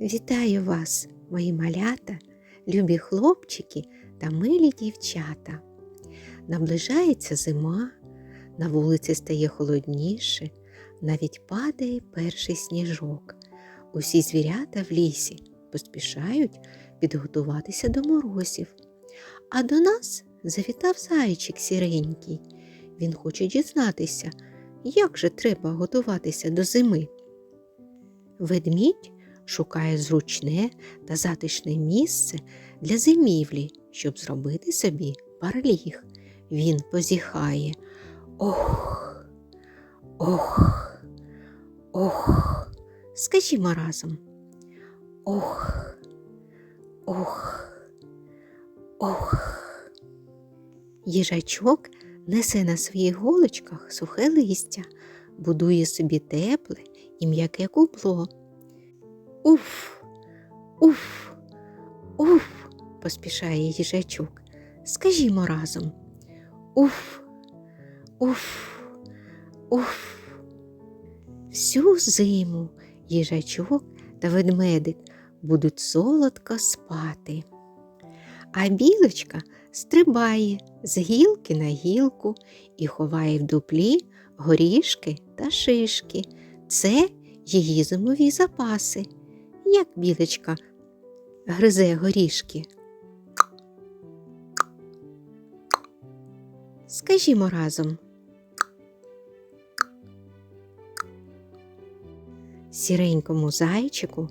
Вітаю вас, мої малята, любі хлопчики та милі дівчата. Наближається зима, на вулиці стає холодніше, навіть падає перший сніжок. Усі звірята в лісі поспішають підготуватися до морозів. А до нас завітав зайчик сіренький. Він хоче дізнатися, як же треба готуватися до зими. Ведмідь шукає зручне та затишне місце для зимівлі, щоб зробити собі барліг. Він позіхає. Ох, ох, ох. Скажімо разом. Ох, ох, ох. Їжачок несе на своїх голочках сухе листя, будує собі тепле і м'яке кубло. Уф, уф, уф, поспішає їжачок. Скажімо разом. Уф, уф, уф. Всю зиму їжачок та ведмедик будуть солодко спати. А білочка стрибає з гілки на гілку і ховає в дуплі горішки та шишки. Це її зимові запаси. Як білочка гризе горішки. Скажімо разом. Сіренькому зайчику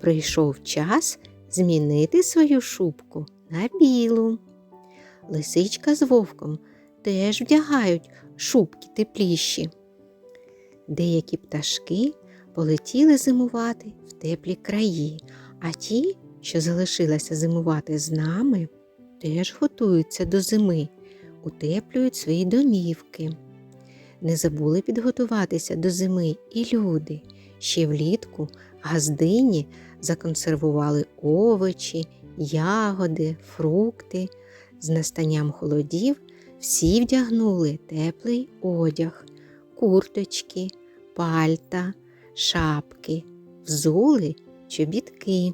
прийшов час змінити свою шубку на білу. Лисичка з вовком теж вдягають шубки тепліші. Деякі пташки полетіли зимувати в теплі краї, а ті, що залишилися зимувати з нами, теж готуються до зими, утеплюють свої домівки. Не забули підготуватися до зими і люди. Ще влітку газдині законсервували овочі, ягоди, фрукти. З настанням холодів всі вдягнули теплий одяг, курточки, пальта, шапки, взули чобітки.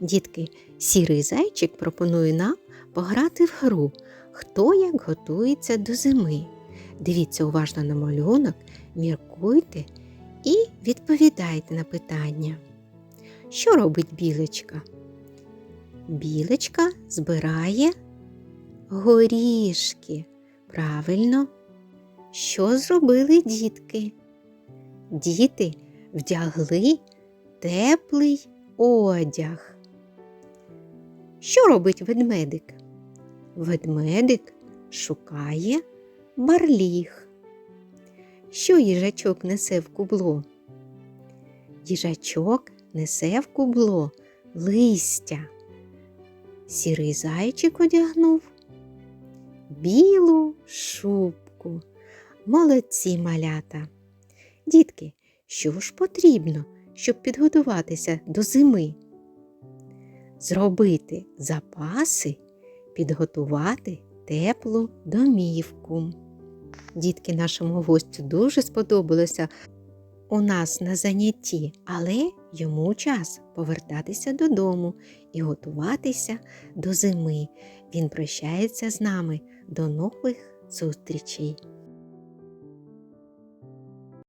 Дітки, сірий зайчик пропонує нам пограти в гру, хто як готується до зими. Дивіться уважно на малюнок, міркуйте і відповідайте на питання. Що робить білочка? Білочка збирає горішки. Правильно. Що зробили дітки? Діти вдягли теплий одяг. Що робить ведмедик? Ведмедик шукає барліг. Що їжачок несе в кубло? Їжачок несе в кубло листя. Сірий зайчик одягнув білу шубку. Молодці малята. Дітки, що ж потрібно, щоб підготуватися до зими? Зробити запаси, підготувати теплу домівку. Дітки нашому гостю дуже сподобалося у нас на занятті, але йому час повертатися додому і готуватися до зими. Він прощається з нами. До нових зустрічей!